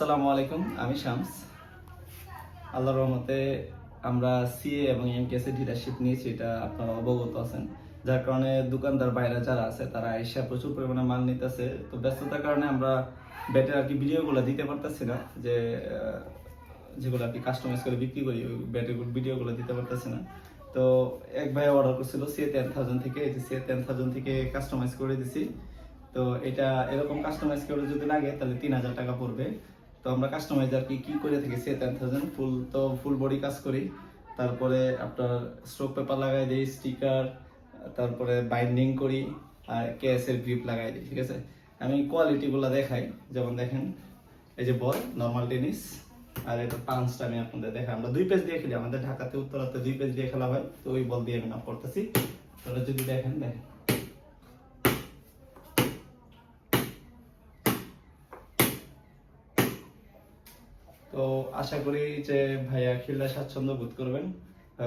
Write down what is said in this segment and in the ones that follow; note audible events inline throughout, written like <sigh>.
আসসালামু আলাইকুম, আমি শামস। আল্লাহর রহমতে আমরা সিএ এবং এমকেএসএ ডিলারশিপ নিয়েছি, এটা আপনারা অবগত আছেন। যার কারণে দোকানদার বাইরে যারা আছে, তারা এসে প্রচুর পরিমাণে মাল নিতেছে। তো ব্যস্ততার কারণে আমরা ব্যাটের আর কি ভিডিওগুলো দিতে পারতেছি না, যে যেগুলো আর কি কাস্টমাইজ করে বিক্রি করি, ওই ব্যাটের ভিডিওগুলো দিতে পারতেছি না। তো এক ভাই অর্ডার করছিল সিএ টেন থাউজেন্ড থেকে, এই সিএ টেন থাউজেন্ড থেকে কাস্টমাইজ করে দিছি। তো এটা এরকম কাস্টমাইজ করে যদি লাগে, তাহলে তিন হাজার টাকা পড়বে। তো আমরা কাস্টমাইজ আর কি করে থাকি সে টেন থাউজেন্ড ফুল তো ফুল বডি কাজ করি। তারপরে আপনার স্ট্রোক পেপার লাগাই দিই স্টিকার তারপরে বাইন্ডিং করি, আর কেএস এর গ্রিপ লাগাই দিই, ঠিক আছে? আমি কোয়ালিটিগুলো দেখাই, যেমন দেখেন, এই যে বল নর্মাল টেনিস আর এটা পাঁচটা আমি আপনাদের দেখাই। আমরা দুই পেজ দিয়ে খেলি, আমাদের ঢাকাতে, উত্তরাতে দুই পেজ দিয়ে খেলা হয়, তো ওই বল দিয়ে আমি নাম করতেছি। তাহলে যদি দেখেন দেখেন। তো আশা করি যে ভাইয়া খেললে স্বাচ্ছন্দ্য বোধ করবেন।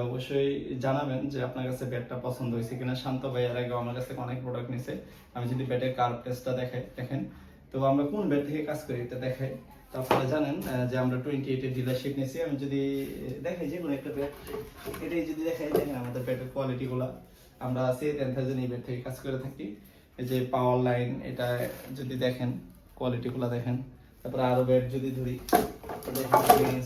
অবশ্যই জানাবেন যে আপনার কাছে ব্যাটটা পছন্দ হয়েছে কিনা। শান্ত ভাইয়ার আগে আমার কাছে অনেক প্রোডাক্ট নিছে। আমি যদি ব্যাটের কার্ভ টেস্টটা দেখাই, দেখেন। তো আমরা কোন ব্যাট থেকে কাজ করি এটা দেখাই। তো আপনারা জানেন যে আমরা টোয়েন্টি এইটের ডিলারশিপ নিয়েছি আমি যদি দেখাই যে কোনো একটা ব্যাট এটাই যদি দেখাই, দেখেন আমাদের ব্যাটের কোয়ালিটিগুলো আমরা সে টেন থাউজেন্ড এই ব্যাট থেকে কাজ করে থাকি। যে পাওয়ার লাইন এটা যদি দেখেন কোয়ালিটিগুলো দেখেন। তারপরে আরও ব্যাট যদি ধরি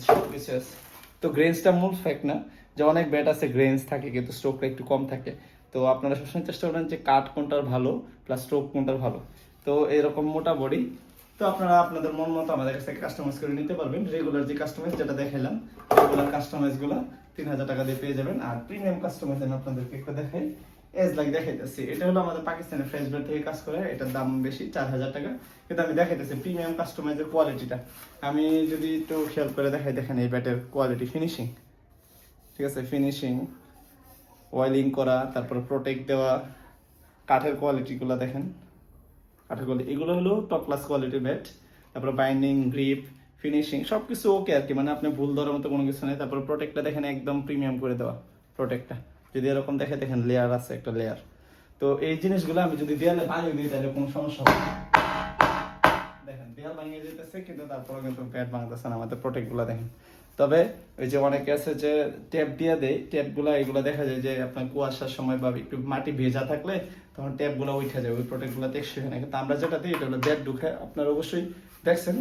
সবকিছু আছে। তো গ্রেন্সটা মূল ফ্যাক্ট না, যে অনেক ব্যাট আছে গ্রেন্স থাকে, কিন্তু স্ট্রোকটা একটু কম থাকে। তো আপনারা সবসময় চেষ্টা করেন যে কাট কোনটার ভালো প্লাস স্ট্রোক কোনটার ভালো। তো এরকম মোটা বডি তো আপনারা আপনাদের মন মতো আমাদের কাছ থেকে কাস্টমাইজ করে নিতে পারবেন। রেগুলার যে কাস্টমাইজ যেটা দেখাইলাম রেগুলার কাস্টমাইজগুলো তিন হাজার টাকা দিয়ে পেয়ে যাবেন। আর প্রিমিয়াম কাস্টমাইজ আমি আপনাদেরকে একটু দেখাই। এজ লাইক দেখাইতেছি, এটা হলো আমাদের পাকিস্তানের ফ্রেশ ব্রেড থেকে কাজ করে, এটার দাম বেশি, চার হাজার টাকা। কিন্তু আমি দেখাইতেছি প্রিমিয়াম কাস্টমাইজের কোয়ালিটিটা আমি যদি একটু খেয়াল করে দেখাই, দেখেন এই ব্যাটের কোয়ালিটি ফিনিশিং ঠিক আছে ফিনিশিং ওয়েলিং করা, তারপর প্রোটেক্ট দেওয়া, কাঠের কোয়ালিটিগুলো দেখেন। কাঠের কোয়ালিটি এগুলো হলো টপ ক্লাস কোয়ালিটির ব্যাট তারপর বাইন্ডিং গ্রিপ ফিনিশিং সব কিছু ওকে আর কি। মানে আপনি ভুল ধরার মতো কোনো কিছু নেই। তারপর প্রোটেক্টটা দেখেন একদম প্রিমিয়াম করে দেওয়া প্রোটেক্টটা যদি এরকম দেখে দেখেন লেয়ার আছে একটা লেয়ার তো এই জিনিসগুলো আমি যদি দেয়ালে বানিয়ে দিই, তাহলে কোনো সমস্যা হবে দেখেন, দেয়াল ভাঙিয়ে যেতেছে কিন্তু তারপরে কিন্তু প্যাড ভাঙতেছে না, আমাদের প্রোটেক্টগুলা দেখেন। তবে ওই যে অনেকে আছে যে ট্যাপ দিয়ে দেয় ট্যাপগুলা এগুলো দেখা যায় যে আপনার কুয়াশার সময় বা একটু মাটি ভেজা থাকলে তখন ট্যাপগুলো উঠে যায়, ওই প্রোটেক্টগুলো টেকসই হয় না। কিন্তু আমরা যেটা দিই, এটা হলো ব্যাট ঢুকে আপনারা অবশ্যই দেখছেন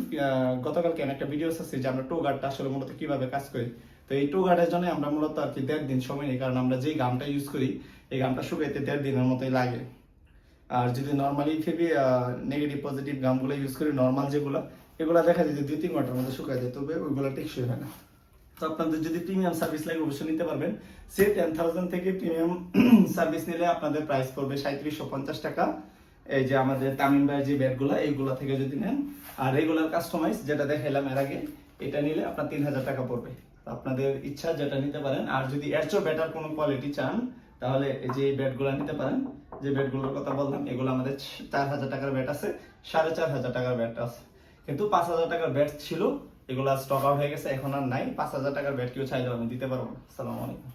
গতকালকে আমি একটা ভিডিও আছে যে আমরা টো গার্ডটা আসলে মূলত কীভাবে কাজ করি। তো এই টো গার্ডের জন্য আমরা মূলত আর কি দেড় দিন সময় নিই, কারণ আমরা যেই গামটা ইউজ করি, এই গামটা শুকাইতে দেড় দিনের মতোই লাগে। আর যদি নর্মালি ফেবি নেগেটিভ পজিটিভ গামগুলো ইউজ করি নর্মাল যেগুলো, এগুলো দেখা যায় যে দুই তিন ঘণ্টার মধ্যে শুকায় যায়, তবে ওইগুলো টেকসই হয় না। তো আপনাদের যদি প্রিমিয়াম সার্ভিস লাগে, অবশ্যই নিতে পারবেন। সে টেন থাউজেন্ড থেকে প্রিমিয়াম সার্ভিস <clears throat> নিলে আপনাদের প্রাইস পড়বে সাঁত্রিশশো পঞ্চাশ টাকা। এই যে আমাদের তামিম ভাইয়ের যে ব্যাটগুলো এইগুলো থেকে যদি নেন। আর রেগুলার কাস্টমাইজ যেটা দেখাইলাম এর আগে, এটা নিলে আপনার তিন হাজার টাকা পড়বে। আপনাদের ইচ্ছা যেটা নিতে পারেন, আর যদি এর চেয়ে বেটার কোনো কোয়ালিটি চান, তাহলে যে ব্যাটগুলো নিতে পারেন। যে ব্যাটগুলোর কথা বললাম, এগুলো আমাদের চার হাজার টাকার ব্যাট আছে, সাড়ে চার হাজার টাকার ব্যাট আছে। কিন্তু পাঁচ হাজার টাকার ব্যাট ছিল, এগুলো স্টক আউট হয়ে গেছে, এখন আর নাই। পাঁচ হাজার টাকার ব্যাট কেউ চাইলে আমি দিতে পারব না। সালাম আলাইকুম।